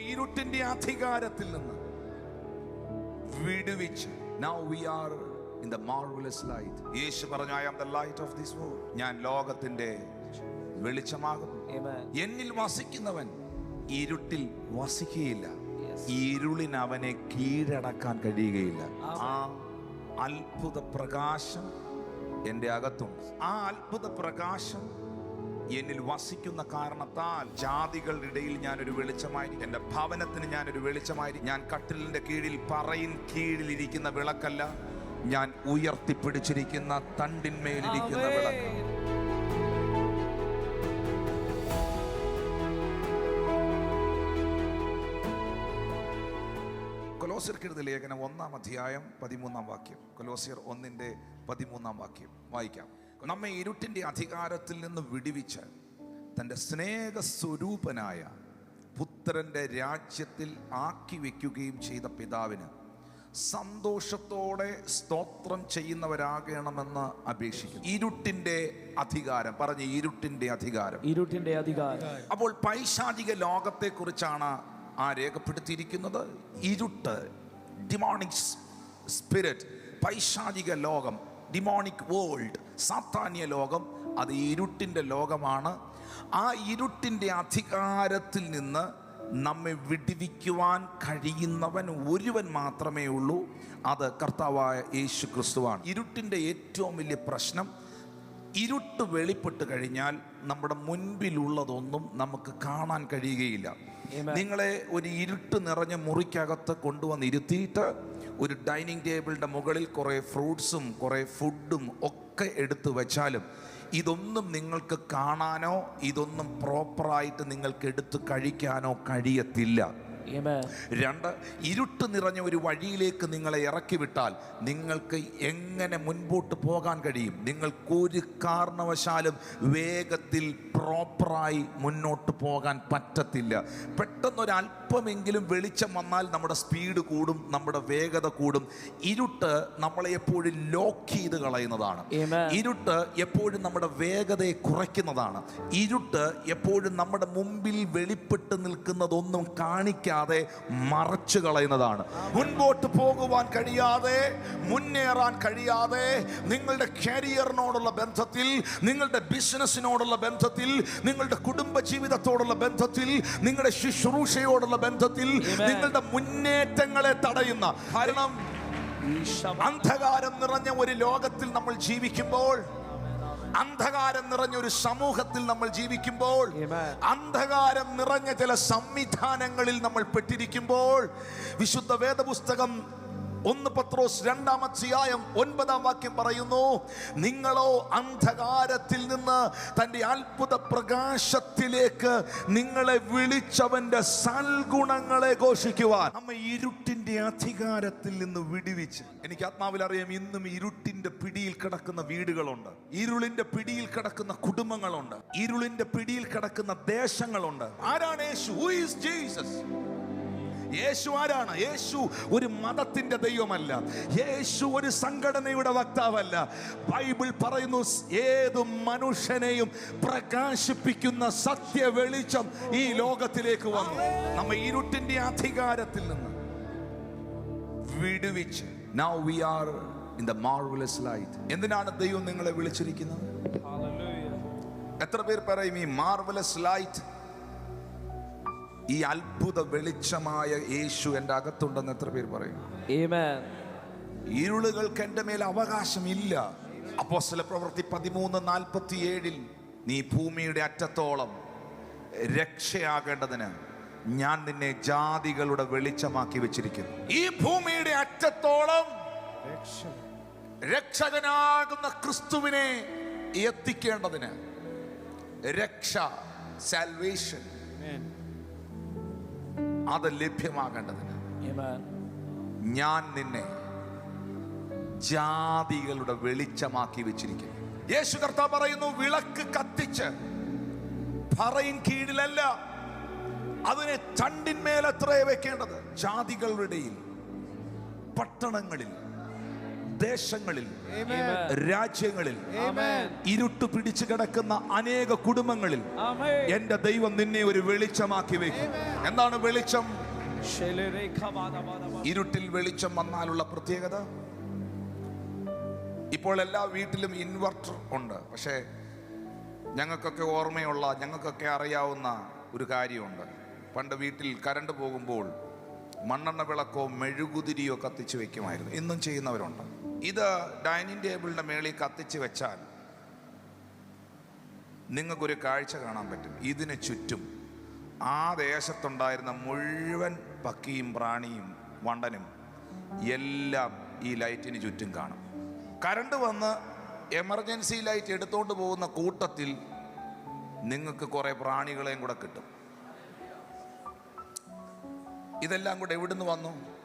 ഇരുട്ടിന്റെ അധികാരത്തിൽ നിന്ന് വിടുവിച്ച്. Now we are in the marvellous light Yeshu പറഞ്ഞു I am the light of this world ഞാൻ ലോകത്തിന്റെ വെളിച്ചമാകുന്നു. Amen. എന്നിൽ വസിക്കുന്നവൻ ഇരുട്ടിൽ വസിക്കുകയില്ല. ഇരുളിന് അവനെ കീഴടക്കാൻ കഴിയുകയില്ല. ആ അത്ഭുത പ്രകാശം എന്റെ അകത്തുണ്ട്. ആ അത്ഭുത പ്രകാശം എന്നിൽ വസിക്കുന്ന കാരണത്താൽ ജാതികളുടെ ഇടയിൽ ഞാനൊരു വെളിച്ചമായി എന്റെ ഭവനത്തിന് ഞാനൊരു വെളിച്ചമായി ഞാൻ കട്ടിലിന്റെ കീഴിൽ പറയിൻ കീഴിലിരിക്കുന്ന വിളക്കല്ല. ഞാൻ ഉയർത്തിപ്പിടിച്ചിരിക്കുന്ന തണ്ടിന്മേലിരിക്കുന്ന വിളക്ക്. കൊലോസിയർക്കെഴുത ലേഖനം ഒന്നാം അധ്യായം പതിമൂന്നാം വാക്യം. കൊലോസിയർ ഒന്നിന്റെ പതിമൂന്നാം വാക്യം വായിക്കാം. നമ്മെ ഇരുട്ടിന്റെ അധികാരത്തിൽ നിന്ന് വിടിവിച്ച് തന്റെ സ്നേഹസ്വരൂപനായ പുത്രന്റെ രാജ്യത്തിൽ ആക്കി വയ്ക്കുകയും ചെയ്ത പിതാവിന് സന്തോഷത്തോടെ സ്തോത്രം ചെയ്യുന്നവരാകണമെന്ന് അപേക്ഷിക്കുന്നു. ഇരുട്ടിന്റെ അധികാരം പറഞ്ഞു ഇരുട്ടിന്റെ അധികാരം. ഇരുട്ടിന്റെ അധികാരം. അപ്പോൾ പൈശാചിക ലോകത്തെ കുറിച്ചാണ് ആ രേഖപ്പെടുത്തിയിരിക്കുന്നത്. ഇരുട്ട് ഡിമോണിക് സ്പിരിറ്റ് പൈശാചിക ലോകം ഡിമോണിക് വേൾഡ് സാത്താന്യ ലോകം അത് ഇരുട്ടിന്റെ ലോകമാണ്. ആ ഇരുട്ടിന്റെ അധികാരത്തിൽ നിന്ന് നമ്മെ വിടിവിക്കുവാൻ കഴിയുന്നവൻ ഒരുവൻ മാത്രമേ ഉള്ളൂ. അത് കർത്താവായ യേശു ക്രിസ്തുവാണ്. ഇരുട്ടിന്റെ ഏറ്റവും വലിയ പ്രശ്നം ഇരുട്ട് വെളിപ്പെട്ട് കഴിഞ്ഞാൽ നമ്മുടെ മുൻപിലുള്ളതൊന്നും നമുക്ക് കാണാൻ കഴിയുകയില്ല. നിങ്ങളെ ഒരു ഇരുട്ട് നിറഞ്ഞ മുറിക്കകത്ത് കൊണ്ടുവന്ന് ഇരുത്തിയിട്ട് ഒരു ഡൈനിങ് ടേബിളിന്റെ മുകളിൽ കുറേ ഫ്രൂട്ട്സും കുറേ ഫുഡും ഒക്കെ എടുത്തു വെച്ചാലും ഇതൊന്നും നിങ്ങൾക്ക് കാണാനോ ഇതൊന്നും പ്രോപ്പറായിട്ട് നിങ്ങൾക്ക് എടുത്ത് കഴിക്കാനോ കഴിയത്തില്ല. രണ്ട് ഇരുട്ട് നിറഞ്ഞ ഒരു വഴിയിലേക്ക് നിങ്ങളെ ഇറക്കി വിട്ടാൽ നിങ്ങൾക്ക് എങ്ങനെ മുൻപോട്ട് പോകാൻ കഴിയും? നിങ്ങൾക്കൊരു കാരണവശാലും വേഗത്തിൽ പ്രോപ്പറായി മുന്നോട്ട് പോകാൻ പറ്റത്തില്ല. പെട്ടെന്നൊരു അല്പമെങ്കിലും വെളിച്ചം വന്നാൽ നമ്മുടെ സ്പീഡ് കൂടും നമ്മുടെ വേഗത കൂടും. ഇരുട്ട് നമ്മളെ എപ്പോഴും ലോക്ക് ചെയ്ത് കളയുന്നതാണ്. ഇരുട്ട് എപ്പോഴും നമ്മുടെ വേഗതയെ കുറയ്ക്കുന്നതാണ്. ഇരുട്ട് എപ്പോഴും നമ്മുടെ മുമ്പിൽ വെളിപ്പെട്ട് നിൽക്കുന്നതൊന്നും കാണിക്കാതെ മറച്ചു കളയുന്നതാണ്. മുൻപോട്ട് പോകുവാൻ കഴിയാതെ മുന്നേറാൻ കഴിയാതെ നിങ്ങളുടെ കരിയറിനോടുള്ള ബന്ധത്തിൽ നിങ്ങളുടെ ബിസിനസ്സിനോടുള്ള ബന്ധത്തിൽ നിങ്ങളുടെ കുടുംബ ജീവിതത്തോടുള്ള ബന്ധത്തിൽ നിങ്ങളുടെ ശുശ്രൂഷയോടുള്ള ബന്ധത്തിൽ നിങ്ങളുടെ മുന്നേറ്റങ്ങളെ തടയുന്ന. കാരണം അന്ധകാരം നിറഞ്ഞ ഒരു ലോകത്തിൽ നമ്മൾ ജീവിക്കുമ്പോൾ അന്ധകാരം നിറഞ്ഞ ഒരു സമൂഹത്തിൽ നമ്മൾ ജീവിക്കുമ്പോൾ അന്ധകാരം നിറഞ്ഞ ചില സംവിധാനങ്ങളിൽ നമ്മൾ പെട്ടിരിക്കുമ്പോൾ വിശുദ്ധ വേദപുസ്തകം ഒന്ന് പത്രോസ് രണ്ടാം അധ്യായം ഒൻപതാം വാക്യം പറയുന്നു നിങ്ങളോ അന്ധകാരത്തിൽ നിന്ന് തന്റെ അത്ഭുത പ്രകാശത്തിലേക്ക് നിങ്ങളെ വിളിച്ചവന്റെ സൽഗുണങ്ങളെ ഘോഷിക്കുവാൻ. നമ്മ ഇരുട്ടിന്റെ അധികാരത്തിൽ നിന്ന് വിടുവിച്ച്. എനിക്ക് ആത്മാവിൽ അറിയാം ഇന്നും ഇരുട്ടിന്റെ പിടിയിൽ കിടക്കുന്ന വീടുകളുണ്ട്. ഇരുളിന്റെ പിടിയിൽ കിടക്കുന്ന കുടുംബങ്ങളുണ്ട്. ഇരുളിന്റെ പിടിയിൽ കിടക്കുന്ന ദേശങ്ങളുണ്ട്. ആരാണ് Yeshu? Who is Jesus Yeshu ആരാണ്? യേശു ഒരു മതത്തിന്റെ ദൈവമല്ല. യേശു ഒരു സംഘടനയുടെ വക്താവല്ല. ബൈബിൾ പറയുന്നു ഏത് മനുഷ്യനെയും പ്രകാശിപ്പിക്കുന്ന സത്യ വെളിച്ചം ഈ ലോകത്തിലേക്ക് വന്നു. നമ്മ ഇരുട്ടിന്റെ അധികാരത്തിൽ നിന്ന് വിടുവിച്ച്. Now we are in the marvellous light എന്തിനാണ് ദൈവം നിങ്ങളെ വിളിച്ചിരിക്കുന്നത്? എത്ര പേർ പറയും ഈ മാർവലസ് ലൈറ്റ് ഈ അത്ഭുത വെളിച്ചമായ യേശു എന്റെ അകത്തുണ്ടെന്ന് എത്ര പേര് പറയും. ഇരുളുകൾക്ക് എന്റെ മേൽ അവകാശമില്ല ചില പ്രവൃത്തി പതിമൂന്ന് നാൽപ്പത്തി ഏഴിൽ നീ ഭൂമിയുടെ അറ്റത്തോളം രക്ഷയാകേണ്ടതിന് ഞാൻ നിന്നെ ജാതികളുടെ വെളിച്ചമാക്കി വെച്ചിരിക്കുന്നു. ഈ ഭൂമിയുടെ അറ്റത്തോളം രക്ഷകനാകുന്ന ക്രിസ്തുവിനെ എത്തിക്കേണ്ടതിന് രക്ഷ സാൽവേഷൻ അത് ലഭ്യമാകേണ്ടതിന്. ഞാൻ നിന്നെ ജാതികളുടെ വെളിച്ചമാക്കി വെച്ചിരിക്കുന്നു. യേശു കർത്താവ് പറയുന്നു വിളക്ക് കത്തിച്ച് പറയും കീഴിലല്ല. അതിനെ ചണ്ടിന്മേലത്രേ വെക്കേണ്ടത്. ജാതികളുടെ പട്ടണങ്ങളിൽ ദേശങ്ങളിൽ രാജ്യങ്ങളിൽ. ഇരുട്ട് പിടിച്ചു കിടക്കുന്ന അനേക കുടുംബങ്ങളിൽ. എന്റെ ദൈവം നിന്നെ ഒരു വെളിച്ചമാക്കി വെക്കും എന്താണ് വെളിച്ചം? ഇരുട്ടിൽ വെളിച്ചം വന്നാലുള്ള പ്രത്യേകത? ഇപ്പോൾ എല്ലാ വീട്ടിലും ഇൻവെർട്ടർ ഉണ്ട്. പക്ഷേ ഞങ്ങൾക്കൊക്കെ ഓർമ്മയുള്ള ഞങ്ങൾക്കൊക്കെ അറിയാവുന്ന ഒരു കാര്യമുണ്ട്. പണ്ട് വീട്ടിൽ കരണ്ട് പോകുമ്പോൾ മണ്ണെണ്ണ വിളക്കോ മെഴുകുതിരിയോ കത്തിച്ചു വെക്കുമായിരുന്നു ഇന്നും ചെയ്യുന്നവരുണ്ട്. ഇത് ഡൈനിങ് ടേബിളിന്റെ മേളിൽ കത്തിച്ച് വെച്ചാൽ നിങ്ങൾക്കൊരു കാഴ്ച കാണാൻ പറ്റും. ഇതിന് ചുറ്റും ആ ദേശത്തുണ്ടായിരുന്ന മുഴുവൻ പക്കിയും പ്രാണിയും വണ്ടനും എല്ലാം ഈ ലൈറ്റിന് ചുറ്റും കാണും. കറണ്ട് വന്ന് എമർജൻസി ലൈറ്റ് എടുത്തോണ്ട് പോകുന്ന കൂട്ടത്തിൽ നിങ്ങൾക്ക് കുറേ പ്രാണികളെയും കൂടെ കിട്ടും. ഇതെല്ലാം കൂടെ എവിടുന്ന് വന്നു?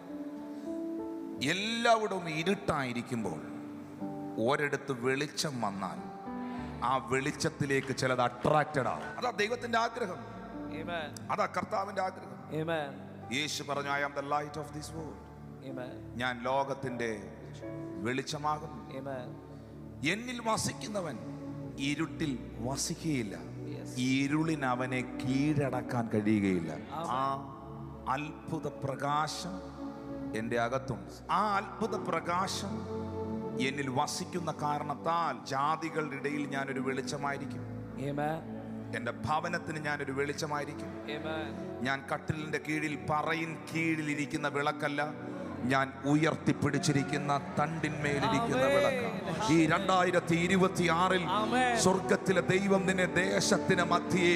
എല്ലായിടവും ഇരുട്ടായിരിക്കുമ്പോൾ ഒരിടത്ത് വെളിച്ചം വന്നാൽ ആ വെളിച്ചത്തിലേക്ക് ചിലത് അട്രാക്റ്റഡ് ആണ് അതാ ദൈവത്തിന്റെ ആഗ്രഹം. അതാ കർത്താവിന്റെ ആഗ്രഹം. യേശു പറഞ്ഞു I am the light of this world. ഞാൻ ലോകത്തിന്റെ വെളിച്ചമാകുന്നു. എന്നിൽ വസിക്കുന്നവൻ ഇരുട്ടിൽ വസിക്കുകയില്ല. ഇരുളിന് അവനെ കീഴടക്കാൻ കഴിയുകയില്ല ആ അത്ഭുത പ്രകാശം എന്റെ അകത്തുണ്ട് ആ അത്ഭുത പ്രകാശം എന്നിൽ വസിക്കുന്ന കാരണത്താൽ ജാതികളുടെ ഇടയിൽ ഞാനൊരു വെളിച്ചമായിരിക്കും എന്റെ എന്റെ ഭവനത്തിന് ഞാനൊരു വെളിച്ചമായിരിക്കും. ഞാൻ കട്ടിലിന്റെ കീഴിൽ പറയിൻ കീഴിലിരിക്കുന്ന വിളക്കല്ല ഞാൻ ഉയർത്തിപ്പിടിച്ചിരിക്കുന്ന തണ്ടിന്മേലിരിക്കുന്ന. വിളക്ക് ഈ രണ്ടായിരത്തി ഇരുപത്തി ആറിൽ. സ്വർഗത്തിലെ ദൈവം നിന്നെ ദേശത്തിന് മധ്യേ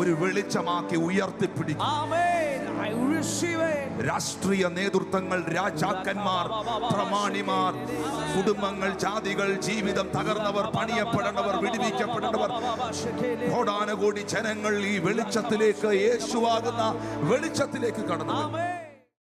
ഒരു വെളിച്ചമാക്കി ഉയർത്തിപ്പിടിക്കും. I receive it. രാഷ്ട്രീയ നേതൃത്വങ്ങൾ രാജാക്കന്മാർ പ്രമാണിമാർ കുടുംബങ്ങൾ ജാതികൾ ജീവിതം തകർന്നവർ പണിയപ്പെടേണ്ടവർ വിടുവിക്കപ്പെടേണ്ടവർ കോടാനുകൂടി ജനങ്ങൾ ഈ വെളിച്ചത്തിലേക്ക് യേശുവാകുന്ന വെളിച്ചത്തിലേക്ക് കടന്നു.